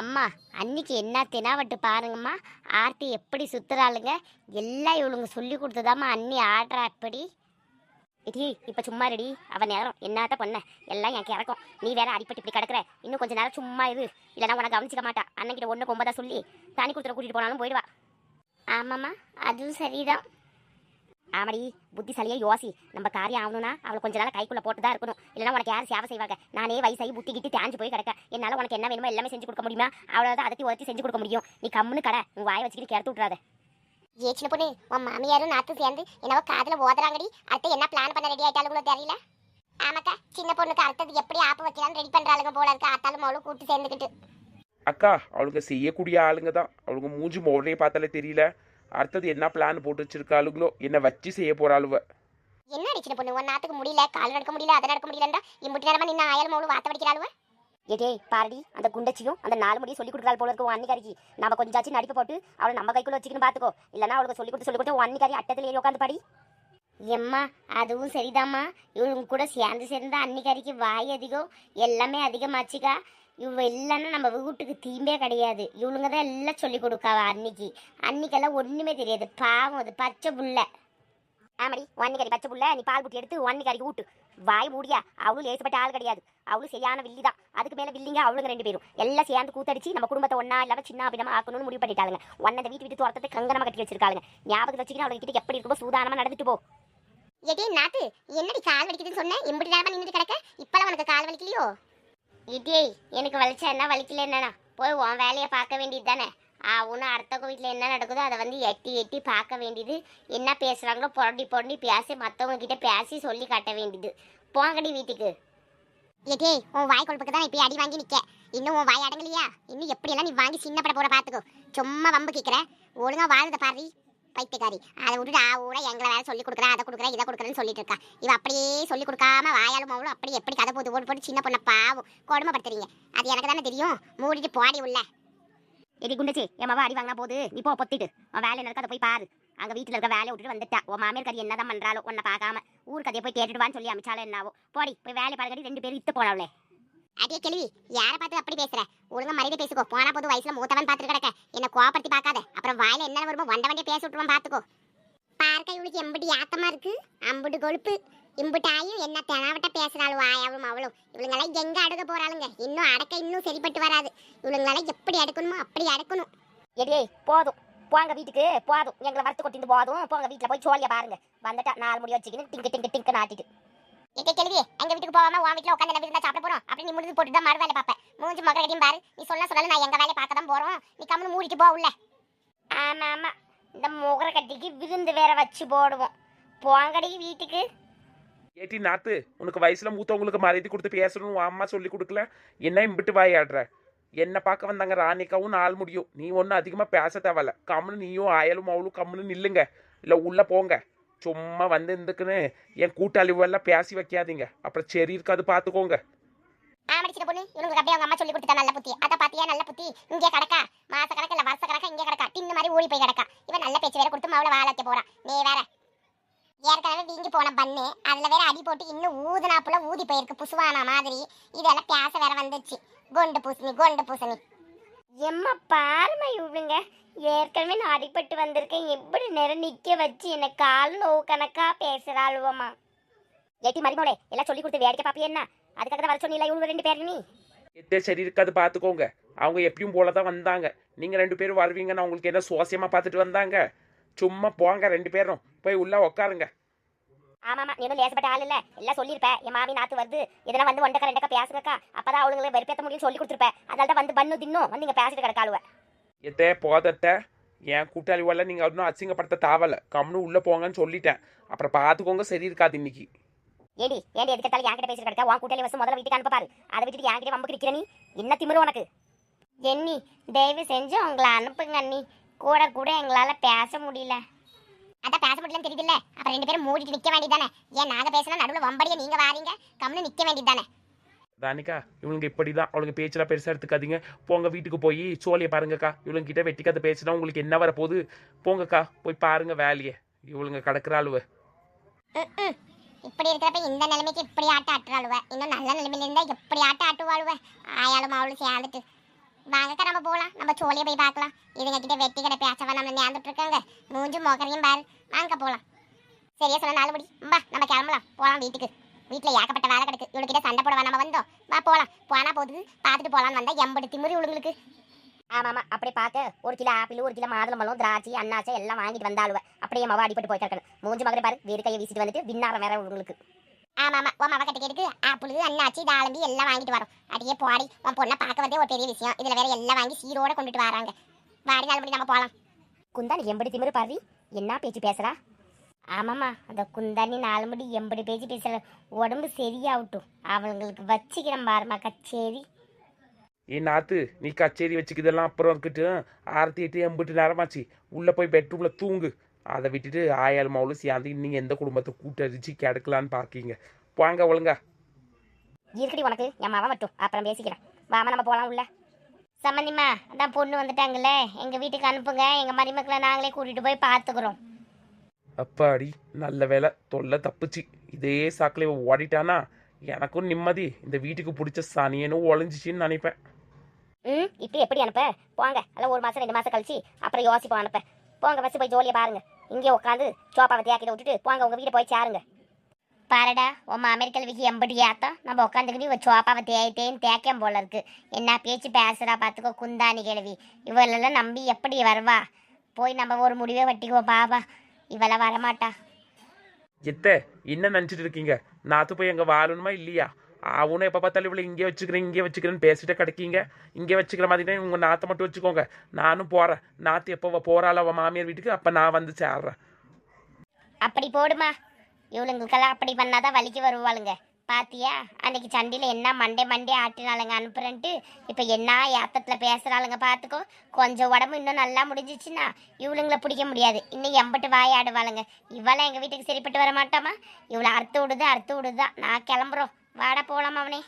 அம்மா அன்னைக்கு என்ன தினாவட்டு பாருங்கம்மா. ஆர்த்தி எப்படி சுத்துறாளுங்க? எல்லாம் இவளுங்க சொல்லி கொடுத்ததாம்மா அன்னி ஆடுறா எப்படி இடி இப்போ சும்மா ரெடி அவன் நேரம். என்னத்த பண்ண? எல்லாம் என் கிடக்கும் நீ வேற அடிப்பட்டு இப்படி கிடக்குற. இன்னும் கொஞ்ச நேரம் சும்மா இரு. இல்லைன்னா உனக்கு கவனிச்சிக்க மாட்டா. அண்ணன்கிட்ட ஒன்று கொம்பதா சொல்லி தனி கொடுத்துட கூட்டிகிட்டு போனாலும் போயிடுவா. ஆமாம்மா அதுவும் சரிதான். ஆமாடி புத்திசாலியா யோசி. நம்ம காரியம் ஆகணும்னா அவளை கொஞ்ச நாள் கைக்குள்ள போட்டு தான் இருக்கணும். இல்லைன்னா உனக்கு யார் சேவை செய்வாங்க? நானே வயசாகி புத்தி கிட்டி தேஞ்சு போய் கிடக்க என்னால் உனக்கு என்ன வேணுமோ எல்லாமே செஞ்சு கொடுக்க முடியுமா? அவளை தான் அதட்டி உதட்டி செஞ்சு கொடுக்க முடியும். நீ கம்முன்னு கடை. உன் வாயை வச்சுக்கிட்டு கிடத்து விட்றாத ஏ சின்ன பொண்ணு உன் மாமியாரும் நாத்து சேர்ந்து என்னவோ காதுல ஓதுறாங்கடி. அடுத்து என்ன பிளான் பண்ண ரெடி ஆயிட்டாலும் தெரியல. ஆமாக்கா சின்ன பொண்ணுக்கு அடுத்தது எப்படி ஆப்பு வைக்கலாம்னு ரெடி பண்றாளுங்க போல இருக்கு. ஆத்தாலும் அவளும் கூட்டு சேர்ந்துக்கிட்டு. அக்கா அவளுங்க செய்யக்கூடிய ஆளுங்க தான் அவளுங்க மூஞ்சி மோடலே பார்த்தாலே தெரியல. அடுத்தது என்ன பிளான் போட்டு வச்சிருக்காளுங்களோ என்ன வச்சு செய்ய போறாளுவ. என்ன சின்ன பொண்ணு உன் நாத்துக்கு முடியல கால் நடக்க முடியல அதை நடக்க முடியலண்டா இம்புட்டி நேரமா நின்று ஆயாலும் அவளும் வாத்த வடிக்கிறாளுவ ஏடே பாரடி அந்த குண்டச்சியும் அந்த நாலு முடியும் சொல்லி கொடுக்குறாள் போல இருக்கும் அன்னிக்காரிக்கு. நம்ம கொஞ்சாச்சும் நடிப்பு போட்டு அவளை நம்ம கைக்குள்ள வச்சுக்கணும் பார்த்துக்கோ இல்லைன்னா அவளுக்கு சொல்லி கொடுத்து சொல்லி கொடுத்து உன் அன்னிக்காரி அட்டத்தில் ஏறி உட்காந்து படி. எம்மா அதுவும் சரிதாம்மா. இவங்க கூட சேர்ந்து சேர்ந்து அன்னிக்காரிக்கு வாய் அதிகம் எல்லாமே அதிகமாச்சுக்கா. இவ இல்லைன்னா நம்ம வீட்டுக்கு தீம்பே கிடையாது. இவளுங்க தான் எல்லாம் சொல்லி கொடுக்காவ அன்னிக்கு. அன்னைக்கெல்லாம் ஒன்றுமே தெரியாது. பாவம் அது. பச்சை புள்ள. ஆமாடி ஒன்னிக்காரி பச்சை புள்ள நீ பால் புட்டி எடுத்து ஒன்னிக்காரிக்கு ஊட்டு. வாய் மூடியா. அவளும் லேசுப்பட்ட ஆள் கிடையாது. அவளும் சரியான வில்லி தான் அதுக்கு மேலே வில்லிங்க அவளுங்க ரெண்டு பேரும். எல்லாம் சேர்ந்து கூத்தடிச்சு நம்ம குடும்பத்தை ஒன்றா இல்லாம சின்ன அபிடமா ஆக்கணும்னு முடிவு பண்ணிட்டாளுங்க. ஒன்ன வீட்டு விட்டு துரத்தத்தை கங்கனமா கட்டி வச்சிருக்காளுங்க. ஞாபகம் வச்சுக்கிட்டு அவளுக்கு கிட்ட எப்படி இருக்குமோ சூதானமாக நடந்துட்டு போ. எடி நாத்து என்னடி கால் வலிக்குதுன்னு சொன்னேன் இம்புட்டி நேரமா நின்றுட்டு கிடக்க? இப்பெல்லாம் உனக்கு கால் வலிக்கலையோ? இதே எனக்கு வலிச்சா என்ன? வலிக்கல என்னன்னா போய் உன் வேலையை பார்க்க வேண்டியது தானே? அவனும் அடுத்த வீட்டில் என்ன நடக்குதோ அதை வந்து எட்டி எட்டி பார்க்க வேண்டியது. என்ன பேசுகிறாங்களோ புரண்டி புரண்டி பேசி மற்றவங்க கிட்ட பேசி சொல்லி காட்ட வேண்டியது. போங்கடி வீட்டுக்கு. எடி உன் வாய் கொழுப்புக்கு தான் இப்படி அடி வாங்கி நிற்க இன்னும் உன் வாய் அடங்கலையா? இன்னும் எப்படி எல்லாம் நீ வாங்கி சின்னப்பட போகிற பார்த்துக்கோ சும்மா வம்பு கேட்குறேன் ஒழுங்கா வாழுத பாரு. பைத்தியக்காரி. அதை விட்டுட்டு ஆ ஊட எங்களை வேலை சொல்லி கொடுக்குறேன் அதை கொடுக்குறேன் இதை கொடுக்குறேன்னு சொல்லிட்டு இருக்கா. இவ அப்படியே சொல்லி கொடுக்காம வாயாலும் மவளும் அப்படி எப்படி கதை போட்டு ஓட்டு போட்டு சின்ன பொண்ணை பாவம். கொடுமைப்படுத்துறீங்க. அது எனக்கு தானே தெரியும். மூடிட்டு போடி உள்ள. எடி குண்டச்சி என் மாவா அடி வாங்கினா போது நீ போ பொத்திட்டு. உன் வேலை நடக்க அதை போய் பாரு. அங்கே வீட்டில் இருக்க வேலையை விட்டுட்டு வந்துட்டா. உன் மாமியார் கறி என்னதான் பண்ணுறாலோ உன்னை பார்க்காம. ஊர் கதையை போய் கேட்டுடுவான்னு சொல்லி அமைச்சாலும் என்னாவோ. போடி போய் வேலை பாருங்கடி ரெண்டு பேரும் இத்து போனவளே. அடியே கேள்வி யாரை பார்த்து அப்படி பேசுற? ஒழுங்கா மரியாதை பேசிக்கோ. போனா போது வயசுல மூத்தவன் பார்த்துட்டு கிடக்க. என்ன கோபப்படுத்தி பார்க்காத. அப்புறம் வாயில என்ன வருமோ வண்ட வண்டிய பேச விட்டுருவான் பாத்துக்கோ பார்க்க இவளுக்கு எம்பிட்டு யாத்தமா இருக்கு? அம்புட்டு கொழுப்பு. இம்புட்டாயும் என்ன தெனாவட்ட பேசுறாள் வாயாவும் அவளும். இவளுங்களாம் எங்க அடுக்க போறாளுங்க? இன்னும் அடக்க இன்னும் சரிப்பட்டு வராது. இவளுங்களாம் எப்படி அடுக்கணுமோ அப்படி அடுக்கணும். எடியே போதும். போங்க வீட்டுக்கு போதும். எங்களை வறுத்து கொட்டிட்டு போதும். போங்க வீட்டில் போய் சோழியை பாருங்க. வந்துட்டா நாலு முடி வச்சுக்கின்னு டிங்கு டிங்கு டிங்கு நாட்டிட்டு எங்க கேள்வி எங்க வீட்டுக்கு போகாம உன் வீட்டுல உட்காந்து என்ன இருந்தா சாப்பிட போறோம்? அப்படி நீ முடிஞ்சு போட்டு தான் மறு வேலை பார்ப்பேன் மூஞ்சி மகர கட்டியும் பாரு. நீ சொல்ல சொல்ல நான் எங்க வேலையை பார்க்க தான் போறோம். நீ கம்முன்னு மூடிட்டு போ உள்ள. ஆமா ஆமா. இந்த முகர கட்டிக்கு விருந்து வேற வச்சு போடுவோம். போங்கடிக்கு வீட்டுக்கு. ஏட்டி நாத்து உனக்கு வயசுல மூத்தவங்களுக்கு மரியாதை கொடுத்து பேசணும் உன் அம்மா சொல்லி கொடுக்கல? என்ன இம்பிட்டு வாயாடுற? என்ன பார்க்க வந்தாங்க ராணிக்காவும் நாள் முடியும். நீ ஒன்றும் அதிகமாக பேச தேவையில்ல. கம்முன்னு நீயும் ஆயலும் அவளும் கம்முன்னு நில்லுங்க. இல்லை உள்ளே போங்க. சும்மா வந்து இருந்துக்குன்னு என் கூட்டாளிவெல்லாம் பேசி வைக்காதீங்க. அப்புறம் சரி இருக்காது பார்த்துக்கோங்க ஆமடிச்சிட்ட பொண்ணு. இவங்களுக்கு அப்படியே அவங்க அம்மா சொல்லி கொடுத்தா நல்ல புத்தி. அதை பாத்தியா நல்ல புத்தி? இங்கே கிடக்கா. மாச கணக்கு இல்ல வருஷ கணக்கா இங்கே கிடக்கா. டின்னு மாதிரி ஓடி போய் கிடக்கா. இவன் நல்ல பேச்சு வேற கொடுத்து அவளை வாழ போறான். நீ வேற. ஏற்கனவே வீங்கி போன பண்ணு. அதில் வேற அடி போட்டு இன்னும் ஊதுனாப்புல ஊதி போயிருக்கு. புசுவானா மாதிரி. இதெல்லாம் பேச வேற வந்துச்சு. கொண்டு பூசணி கொண்டு பூசணி. எம்மா பாருமா இவளுங்க ஏற்கனவே நான் அடிபட்டு வந்திருக்கேன். எப்படி நேரம் நிக்க வச்சு என்னை கால் நோவு கணக்கா பேசுறாளுவம்மா. ஏட்டி மரிமோளே எல்லாம் சொல்லி கொடுத்து வேடிக்கை பாப்பியா என்ன? அதுக்காக தான் வர சொன்னீங்களா இவங்க ரெண்டு பேரும் நீ? எத்தே சரி இருக்காது பார்த்துக்கோங்க அவங்க எப்பயும் போல தான் வந்தாங்க. நீங்கள் ரெண்டு பேரும் வருவீங்கன்னு அவங்களுக்கு என்ன சுவாசியமாக பார்த்துட்டு வந்தாங்க? சும்மா போங்க ரெண்டு பேரும். போய் உள்ளே உக்காருங்க. ஆமாமா நீ ஒன்றும் லேசப்பட்ட ஆள் இல்ல. எல்லாம் சொல்லியிருப்பேன் என் மாமி நாத்து வருது. இதெல்லாம் வந்து ஒண்டக்கா ரெண்டக்கா பேசுங்கக்கா. அப்பதான் அவளுங்களை வெறுப்பேற்ற முடியும் சொல்லி கொடுத்துருப்பேன் அதனால தான் வந்து பண்ணு தின்னும் வந்து இங்க பேசிட்டு கிடக்காளுவ. எத்தே போதத்த என் கூட்டாளிவெல்லாம் நீங்கள் இன்னும் அசிங்கப்படுத்த தேவையில்ல. கம்னு உள்ளே போங்கன்னு சொல்லிட்டேன். அப்புறம் பார்த்துக்கோங்க சரி இருக்காது இன்னைக்கு. ஏடி ஏடி எதுக்கத்தாலும் என்கிட்ட பேசிட்டு கிடக்க? உன் கூட்டாளி வசம் முதல்ல வீட்டுக்கு அனுப்ப பாரு. அதை விட்டுட்டு என்கிட்ட வம்புக்கு நிக்கிற நீ? என்ன திமிரு உனக்கு? எண்ணி தயவு செஞ்சு உங்களை அனுப்புங்க அண்ணி. கூட கூட எங்களால பேச முடியல. அதான் பேச முடியலன்னு தெரியுதுல்ல. அப்புறம் ரெண்டு பேரும் மூடிட்டு நிக்க வேண்டியதானே ஏன் நாங்க பேசினா நடுவுல வம்படியா நீங்க வாரீங்க? கம்முன்னு நிக்க வேண்டியதானே தானிக்கா இவங்க இப்படி தான் அவளுங்க பேச்செல்லாம் பெருசாக எடுத்துக்காதீங்க. போங்க வீட்டுக்கு போய் சோழியை பாருங்கக்கா. இவளுங்க கிட்ட வெட்டி கதை பேசினா உங்களுக்கு என்ன வரப்போகுது? போங்கக்கா போய் பாருங்க வேலையை. இவளுங்க கிடக்குற ம்ம். இப்படி இருக்கிறப்ப இந்த நிலைமைக்கு இப்படி ஆட்ட ஆட்டுறாளுவ இன்னும் நல்ல நிலைமையில இருந்தா எப்படி ஆட்ட ஆட்டுவாளுவ ஆயாலும் அவளும் சேர்ந்துட்டு. வாங்கக்கா நம்ம போகலாம் நம்ம சோழியை போய் பார்க்கலாம். இதுங்க கிட்ட வெட்டி கடை பேசவா நம்ம ஞாபகத்து இருக்காங்க மூஞ்சும் மோக்கரையும் பாரு. வாங்க போலாம். சரியா சொன்ன நாலு முடி. வா நம்ம கிளம்பலாம். போகலாம் வீட்டுக்கு. வீட்டுல ஏகப்பட்ட வேலை கிடக்கு. இவளுக்கிட்ட சண்டை போடவா நம்ம வந்தோம். வா போலாம். போனா போகுது. பார்த்துட்டு போகலான்னு வந்தால் எம்படி திமுறி இவளுங்களுக்கு. ஆமா அப்படி அப்படியே பார்த்து ஒரு கிலோ ஆப்பிள் ஒரு கிலோ மாதுளம்பழம் திராட்சை அன்னாச்சை எல்லாம் வாங்கிட்டு வந்தாளுவ அப்படியே மவா அடிப்பட்டு போய் கிடக்கணும். மூஞ்சு மகரை பாரு. வீடு கையை வீசிட்டு வந்துட்டு விண்ணாரம் வேற உங்களுக்கு ஆமா ஆமா உன் மவ கட்டிக்கிறதுக்கு ஆப்பிள் அண்ணாச்சி தாளம்பி எல்லாம் வாங்கிட்டு வரோம். அடியே போடி உன் பொண்ணை பார்க்க வந்தே ஒரு பெரிய விஷயம். இதுல வேற எல்லாம் வாங்கி சீரோட கொண்டுட்டு வராங்க. வாடி நாலு மணி நம்ம போலாம். குந்தாணி எம்படி திமிரு பாரு என்ன பேச்சு பேசுறா? ஆமாம்மா அந்த குந்தாணி நாலு முடி எம்படி பேச்சு பேசுற? உடம்பு சரியாகட்டும். அவங்களுக்கு வச்சுக்கிறேன் பாருமா கச்சேரி. ஏ நாத்து நீ கச்சேரி வச்சுக்கிதெல்லாம் அப்புறம் இருக்கட்டும் ஆரத்தி எட்டு எம்பிட்டு நேரமாச்சு. உள்ளே போய் பெட்ரூமில் தூங்கு. அதை விட்டுட்டு ஆயால் மவுளும் சேர்ந்து இன்னும் எந்த குடும்பத்தை கூட்டடிச்சு கிடக்கலான்னு பார்க்கீங்க வாங்க ஒழுங்கா. இருக்கடி உனக்கு என் மாவன் மட்டும். அப்புறம் பேசிக்கிறேன். வாமா நம்ம போகலாம் உள்ள. சம்மந்திம்மா அதான் பொண்ணு வந்துட்டாங்கல்ல. எங்கள் வீட்டுக்கு அனுப்புங்க. எங்கள் மருமக்களை நாங்களே கூட்டிகிட்டு போய் பார்த்துக்குறோம் அப்பாடி நல்ல வேலை தொல்லை தப்புச்சு. இதே சாக்கில் ஓடிட்டானா? எனக்கும் நிம்மதி. இந்த வீட்டுக்கு பிடிச்ச சனியனும் ஒளிஞ்சிச்சின்னு நினைப்பேன். ம் இப்போ எப்படி அனுப்ப? போங்க. எல்லாம் ஒரு மாதம் ரெண்டு மாதம் கழிச்சு அப்புறம் யோசிப்போம் அனுப்ப. போங்க பஸ் போய் ஜோலியை பாருங்க. இங்கே உட்காந்து சோப்பாவை தேக்கிட்ட விட்டுட்டு போங்க உங்கள் வீட்டை போய் சேருங்க. பாருடா உன் அமெரிக்கல்விக்கு எம்படி ஏத்தம் நம்ம உட்காந்துக்கிட்டு இவ சோப்பாவை தேய்த்தேன்னு தேக்கம் போல இருக்கு. என்ன பேச்சு பேசுறா பார்த்துக்கோ குந்தானி கிழவி. இவளெல்லாம் நம்பி எப்படி வருவா? போய் நம்ம ஒரு முடிவே வட்டிக்குவோம் பாபா. இவளை வரமாட்டா. எத்த என்ன நினச்சிட்டு இருக்கீங்க? நாத்து போய் எங்கே வாழணுமா இல்லையா? அவனும் எப்போ பார்த்தாலும் இவ்வளோ இங்கே வச்சுக்கிறேன் இங்கே வச்சுக்கிறேன்னு பேசிட்டே கிடைக்கீங்க. இங்கே வச்சுக்கிற மாதிரி உங்கள் நாத்தை மட்டும் வச்சுக்கோங்க. நானும் போகிறேன் நாத்து எப்போ போகிறாள் அவள் மாமியார் வீட்டுக்கு அப்போ நான் வந்து சேர்றேன். அப்படி போடுமா. இவளுங்களுக்கெல்லாம் அப்படி பண்ணாதான் வலிக்கு வருவாளுங்க. பாத்தியா? அன்னைக்கு சண்டையில் என்ன மண்டே மண்டே ஆட்டினாளுங்க அனுப்புறேன்ட்டு இப்போ என்ன ஏத்தத்தில் பேசுகிறாளுங்க பார்த்துக்கோ கொஞ்சம் உடம்பு இன்னும் நல்லா முடிஞ்சிச்சுன்னா இவளுங்களை பிடிக்க முடியாது. இன்னும் எம்பட்டு வாயாடுவாளுங்க. இவளை எங்கள் வீட்டுக்கு சரிப்பட்டு வர மாட்டோமா இவளை அறுத்து விடுது அறுத்து விடுதா. நான் கிளம்புறோம். வாடா போலாம் அவனே.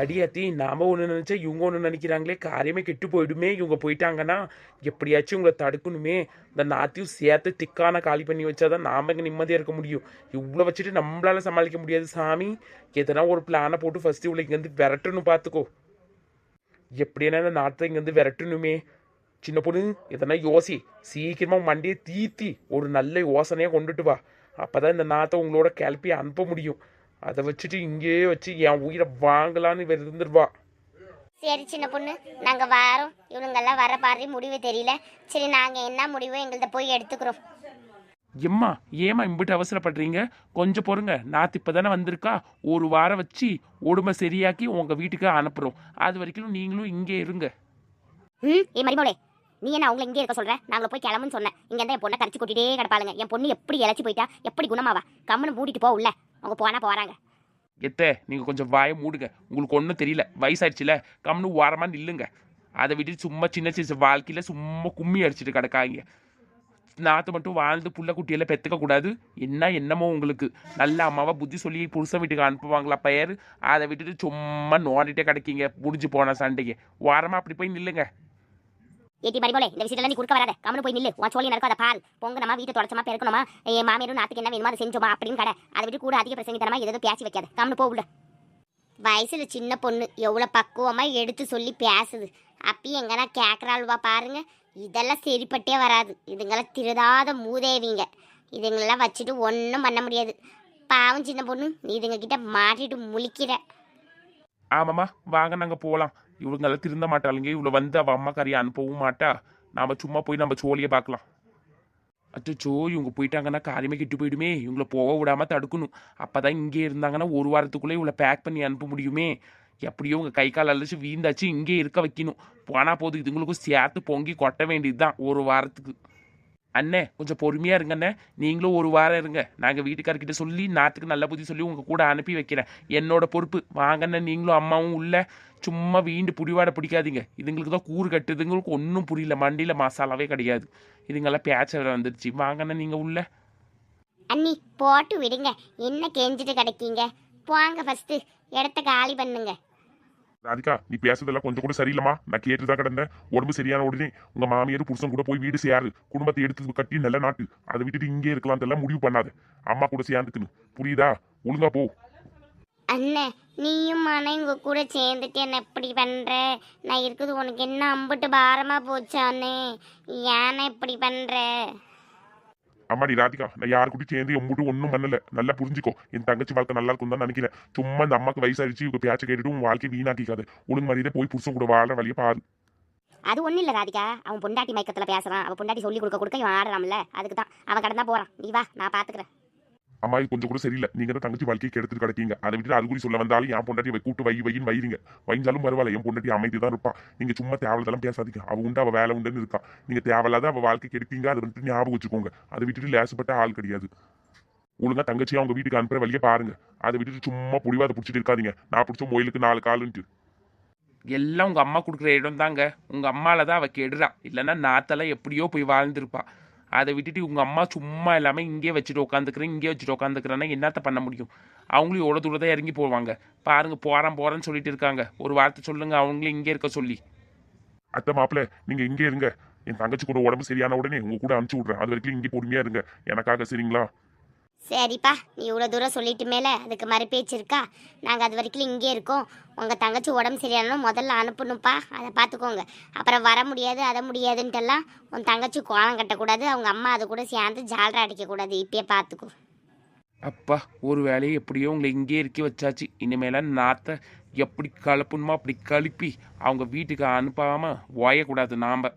அடியாத்தி நாம ஒன்று நினச்சா இவங்க ஒன்று நினைக்கிறாங்களே காரியமே கெட்டு போயிடுமே இவங்க போயிட்டாங்கன்னா எப்படியாச்சும் இவங்களை தடுக்கணுமே. இந்த நாத்தையும் சேர்த்து திக்கான காலி பண்ணி வச்சாதான் நாம இங்கே நிம்மதியாக இருக்க முடியும். இவ்வளோ வச்சுட்டு நம்மளால சமாளிக்க முடியாது சாமி. எதனா ஒரு பிளானை போட்டு ஃபஸ்ட்டு இவ்வளோ இங்கேருந்து விரட்டணும் பார்த்துக்கோ எப்படியான இந்த நாட்டை இங்கேருந்து விரட்டணுமே. சின்ன பொண்ணு எதனா யோசி. சீக்கிரமாக மண்டியை தீத்தி ஒரு நல்ல யோசனையாக கொண்டுட்டு வா. அப்பதான் இந்த நாத்தை உங்களோட கிளப்பி அனுப்ப முடியும். அதை வச்சுட்டு இங்கேயே வச்சு என் உயிரை வாங்கலான்னு இவர் இருந்துருவா. சரி சின்ன பொண்ணு. நாங்கள் வாரோம். இவளுங்கெல்லாம் வர பாரு முடிவு தெரியல. சரி நாங்கள் என்ன முடிவோ எங்கள்கிட்ட போய் எடுத்துக்கிறோம். எம்மா ஏம்மா இம்பிட்டு அவசரப்படுறீங்க? கொஞ்சம் பொறுங்க. நாத்து இப்போ தானே வந்திருக்கா? ஒரு வாரம் வச்சு உடம்பை சரியாக்கி உங்கள் வீட்டுக்கு அனுப்புகிறோம் அது வரைக்கும் நீங்களும் இங்கே இருங்க. ம் ஏ மரிமோளே நீ என்ன அவங்கள இங்கே இருக்க சொல்ற நாங்கள போய் கிளம்புன்னு சொன்னேன். இங்கே என் பொண்ணை கரைச்சி கொட்டிட்டே கிடப்பாளுங்க. என் பொண்ணு எப்படி இழைச்சி போயிட்டா? எப்படி குணமாவா? கம்முன்னு மூடிட்டு போ உள்ள. அவங்க போனால் போகிறாங்க எத்த நீங்கள் கொஞ்சம் வாயை மூடுங்க. உங்களுக்கு ஒன்றும் தெரியல. வயசாயிடுச்சுல. கம்னு ஓரமாக நில்லுங்க. அதை விட்டு சும்மா சின்ன சின்ன வாழ்க்கையில் சும்மா கும்மி அடிச்சிட்டு கிடக்காங்க நாற்று மட்டும் வாழ்ந்து புள்ள குட்டியெல்லாம் பெற்றுக்க கூடாது. என்ன என்னமோ உங்களுக்கு. நல்ல அம்மாவை புத்தி சொல்லி புருஷன் வீட்டுக்கு அனுப்புவாங்களா பெயர்? அதை விட்டுட்டு சும்மா நோண்டிட்டே கிடைக்கிங்க. முடிஞ்சு போன சண்டைக்கு. ஓரமாக அப்படி போய் நில்லுங்க. ஏட்டி மரிமோளே இந்த விஷயத்துல நீ குறுக்க வராத. கம்முன்னு போய் நில்லு. உன் சோழி நடக்காத பால். பொங்க நம்ம வீட்டை தொடச்சமா பெருக்கணுமா? என் மாமியாரும் நாட்டுக்கு என்ன வேணுமா அதை செஞ்சோமா அப்படின்னு கடை. அதை விட்டு கூட அதிக பிரசங்கித்தனமா தரமா எதுவும் பேசி வைக்காத. கம்முன்னு போ உள்ள. வயசுல சின்ன பொண்ணு. எவ்வளோ பக்குவமா எடுத்து சொல்லி பேசுது. அப்பயும் எங்கன்னா கேட்குறாள்வா பாருங்க. இதெல்லாம் சரிப்பட்டே வராது. இதுங்களாம் திருதாத மூதேவிங்க. இதுங்களெல்லாம் வச்சுட்டு ஒன்றும் பண்ண முடியாது. பாவம் சின்ன பொண்ணு. நீ இதுங்க கிட்ட மாட்டிட்டு முழிக்கிற. ஆமாம்மா வாங்க நாங்கள் போகலாம் இவங்கெல்லாம் திருந்த மாட்டாளுங்க. இவ்வளோ வந்து அவள் அம்மா கறியை அனுப்பவும் மாட்டா. நாம் சும்மா போய் நம்ம சோழியை பார்க்கலாம். அச்சோ இவங்க போயிட்டாங்கன்னா காரியமே கெட்டு போயிடுமே. இவங்கள போக விடாமல் தடுக்கணும். அப்போ தான் இங்கே இருந்தாங்கன்னா ஒரு வாரத்துக்குள்ளே இவளை பேக் பண்ணி அனுப்ப முடியுமே. எப்படியோ உங்கள் கை கால் அழைச்சி வீந்தாச்சு இங்கே இருக்க வைக்கணும். போனால் போதும் இதுங்களுக்கும் சேர்த்து பொங்கி கொட்ட வேண்டியது தான் ஒரு வாரத்துக்கு. அண்ணே கொஞ்சம் பொறுமையாக இருங்க அண்ணே நீங்களும் ஒரு வாரம் இருங்க. நாங்கள் வீட்டுக்காரர்கிட்ட சொல்லி நாற்றுக்கு நல்ல புத்தி சொல்லி உங்கள் கூட அனுப்பி வைக்கிறேன். என்னோட பொறுப்பு. வாங்கண்ணே நீங்களும் அம்மாவும் உள்ள. சும்மா வீண்டு புடிவாட பிடிக்காதீங்க. இதுங்களுக்கு தான் கூறு கட்டுதுங்களுக்கு ஒன்றும் புரியல. மண்டியில் மசாலாவே கிடையாது. இதுங்கெல்லாம் பேச்ச வந்துருச்சு. வாங்கண்ணே நீங்கள் உள்ள. அண்ணி போட்டு விடுங்க. என்ன கெஞ்சிட்டு கிடைக்கீங்க? போங்க ஃபஸ்ட்டு இடத்த காலி பண்ணுங்க. ராதிகா நீ பேசுறதெல்லாம் கொஞ்சம் கூட சரியில்லம்மா. நான் கேட்டுதான் கிடந்தேன். உடம்பு சரியான உடனே உங்க மாமியார் புருஷன் கூட போய் வீடு சேரு குடும்பத்தை எடுத்து கட்டி நல்ல நாட்டு. அதை விட்டுட்டு இங்கே இருக்கலாம் முடிவு பண்ணாத. அம்மா கூட சேர்ந்துக்குன்னு. புரியுதா? ஒழுங்கா போ. அண்ணே நீயும் மன இங்க கூட சேர்ந்துட்டு என்ன இப்படி பண்ற? நான் இருக்குது உனக்கு என்ன அம்பிட்டு பாரமா போச்சானே ஏன்னா இப்படி பண்ற? அம்மாடி ராதிகா நான் யாரு கூட சேர்ந்து எம்பிட்டு ஒன்றும் பண்ணல. நல்லா புரிஞ்சுக்கோ. என் தங்கச்சி வாழ்க்கை நல்லா இருக்கும் தான் நினைக்கிறேன். சும்மா இந்த அம்மாக்கு வயசாயிடுச்சு இவங்க பேச்சை கேட்டுட்டு உன் வாழ்க்கை வீணாக்கிக்காது. ஒழுங்கு மாதிரியே போய் புருஷன் கூட வாழ்ற வழியை பாரு. அது ஒன்றும் இல்லை ராதிகா. அவன் பொண்டாட்டி மயக்கத்தில் பேசுகிறான் அவன் பொண்டாட்டி சொல்லி கொடுக்க கொடுக்க இவன் ஆடுறான்ல. அதுக்கு தான் அவன் கடந்தா போகிறான் நீ வா நான் பார்த்துக்கிறேன் அம்மா இது கொஞ்சம் கூட சரியில்லை. நீங்க தான் தங்கச்சி வாழ்க்கையை கெடுத்துட்டு கிடக்கீங்க. அதை விட்டு அதுக்குறி சொல்ல வந்தாலும் என் பொண்டாட்டி கூட்டு வை வைன்னு வைங்க வைஞ்சாலும் பரவாயில்ல என் பொண்டாட்டி அமைதி தான் இருப்பான் நீங்க சும்மா தேவையில்லாம் பேசாதீங்க. அவ உண்டு அவ வேலை உண்டுன்னு இருக்கா. நீங்க தேவையில்லாத அவ வாழ்க்கை கெடுப்பீங்க அதை வந்துட்டு ஞாபகம் வச்சுக்கோங்க. அதை விட்டுட்டு லேசப்பட்ட ஆள் கிடையாது. ஒழுங்கா தங்கச்சி அவங்க வீட்டுக்கு அனுப்புற வழியே பாருங்க. அதை விட்டுட்டு சும்மா புடிவாத பிடிச்சிட்டு இருக்காதீங்க. நான் பிடிச்ச மொயிலுக்கு நாலு காலுன்ட்டு. எல்லாம் உங்க அம்மா கொடுக்குற இடம் தாங்க உங்க அம்மால தான் அவ கெடுறா. இல்லைன்னா நாத்தெல்லாம் எப்படியோ போய் வாழ்ந்துருப்பா. அதை விட்டுட்டு உங்கள் அம்மா சும்மா எல்லாமே இங்கேயே வச்சுட்டு உட்காந்துக்கிறேன் இங்கே வச்சுட்டு உட்காந்துக்கிறேன்னா என்னத்த பண்ண முடியும்? அவங்களும் எவ்வளோ தூரம் தான் இறங்கி போவாங்க? பாருங்கள் போகிறேன் போகிறேன்னு சொல்லிட்டு இருக்காங்க. ஒரு வார்த்தை சொல்லுங்க அவங்களும் இங்கே இருக்க சொல்லி. அத்தை மாப்பிள்ள நீங்கள் இங்கே இருங்க. என் தங்கச்சி கூட உடம்பு சரியான உடனே உங்க கூட அனுப்பிச்சி விட்றேன். அது வரைக்கும் இங்கே பொறுமையாக இருங்க. எனக்காக சரிங்களா? சரிப்பா நீ இவ்வளோ தூரம் சொல்லிட்டு மேலே அதுக்கு மறு பேச்சு இருக்கா? நாங்கள் அது வரைக்கும் இங்கே இருக்கோம். உங்கள் தங்கச்சி உடம்பு சரியானாலும் முதல்ல அனுப்பணும்ப்பா. அதை பார்த்துக்கோங்க அப்புறம் வர முடியாது அதை முடியாதுன்ட்டெல்லாம் உன் தங்கச்சி கோலம் கட்டக்கூடாது அவங்க அம்மா அது கூட சேர்ந்து ஜாலரா அடிக்கக்கூடாது. இப்பயே பார்த்துக்கோ அப்பா ஒரு வேலையை எப்படியோ உங்களை இங்கே இருக்க வச்சாச்சு. இனிமேல நாத்த எப்படி கலப்பணுமோ அப்படி கழுப்பி அவங்க வீட்டுக்கு அனுப்பாமல் ஓயக்கூடாது நாம.